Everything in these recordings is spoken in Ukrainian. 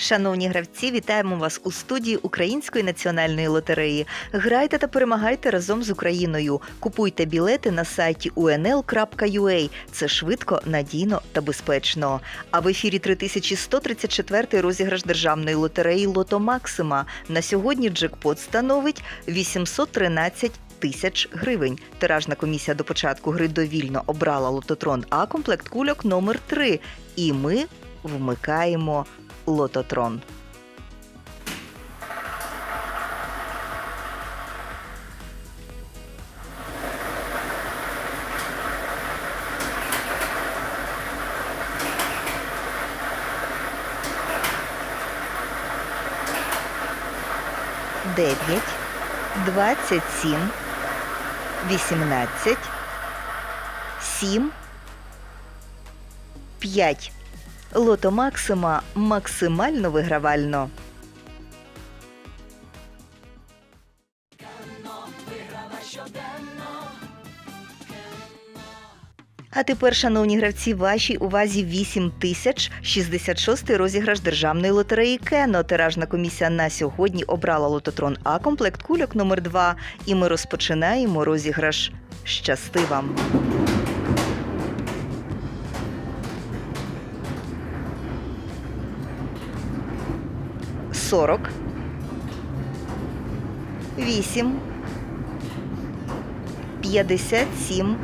Шановні гравці, вітаємо вас у студії Української національної лотереї. Грайте та перемагайте разом з Україною. Купуйте білети на сайті unl.ua. Це швидко, надійно та безпечно. А в ефірі 3134 розіграш державної лотереї Лото Максима. На сьогодні джекпот становить 813 тисяч гривень. Тиражна комісія до початку гри довільно обрала лототрон А комплект кульок номер 3 І ми вмикаємо лототрон. Дев'ять, двадцять сім, вісімнадцять, сім, п'ять. Лото Максима максимально вигравально. А тепер, шановні гравці, вашій увазі 8 тисяч 66 розіграш державної лотереї Кено. Тиражна комісія на сьогодні обрала лототрон А комплект кульок номер 2 І ми розпочинаємо розіграш. Щасти вам! Сорок. Вісім. П'ятдесят сім.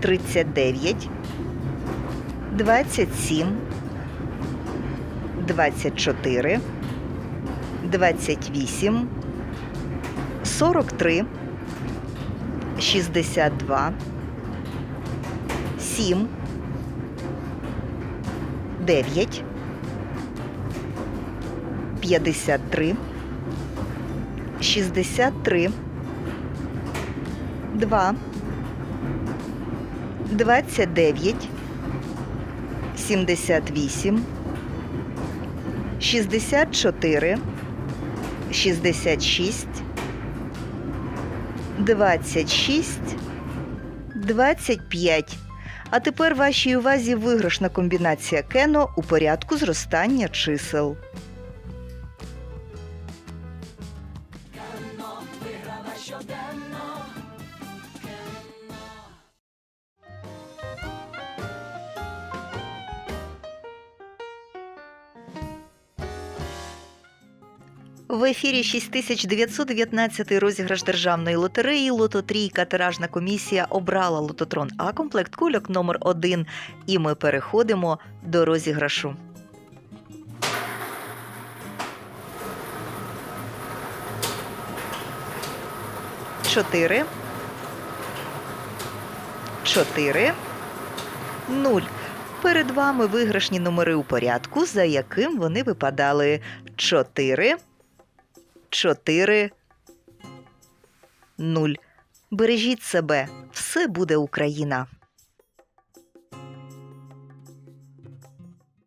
39, 27, 24, 28, 43, 62, 7, 9, 53, 63, 2, 29, 78, 64, 66, 26, 25. А тепер вашій увазі виграшна комбінація кено у порядку зростання чисел. В ефірі 6919 розіграш державної лотереї Лото Трійка. Тиражна комісія обрала лототрон А комплект кульок номер 1 І ми переходимо до розіграшу. Чотири. Чотири. Нуль. Перед вами виграшні номери у порядку, за яким вони випадали. 4, 4 0. Бережіть себе, все буде Україна.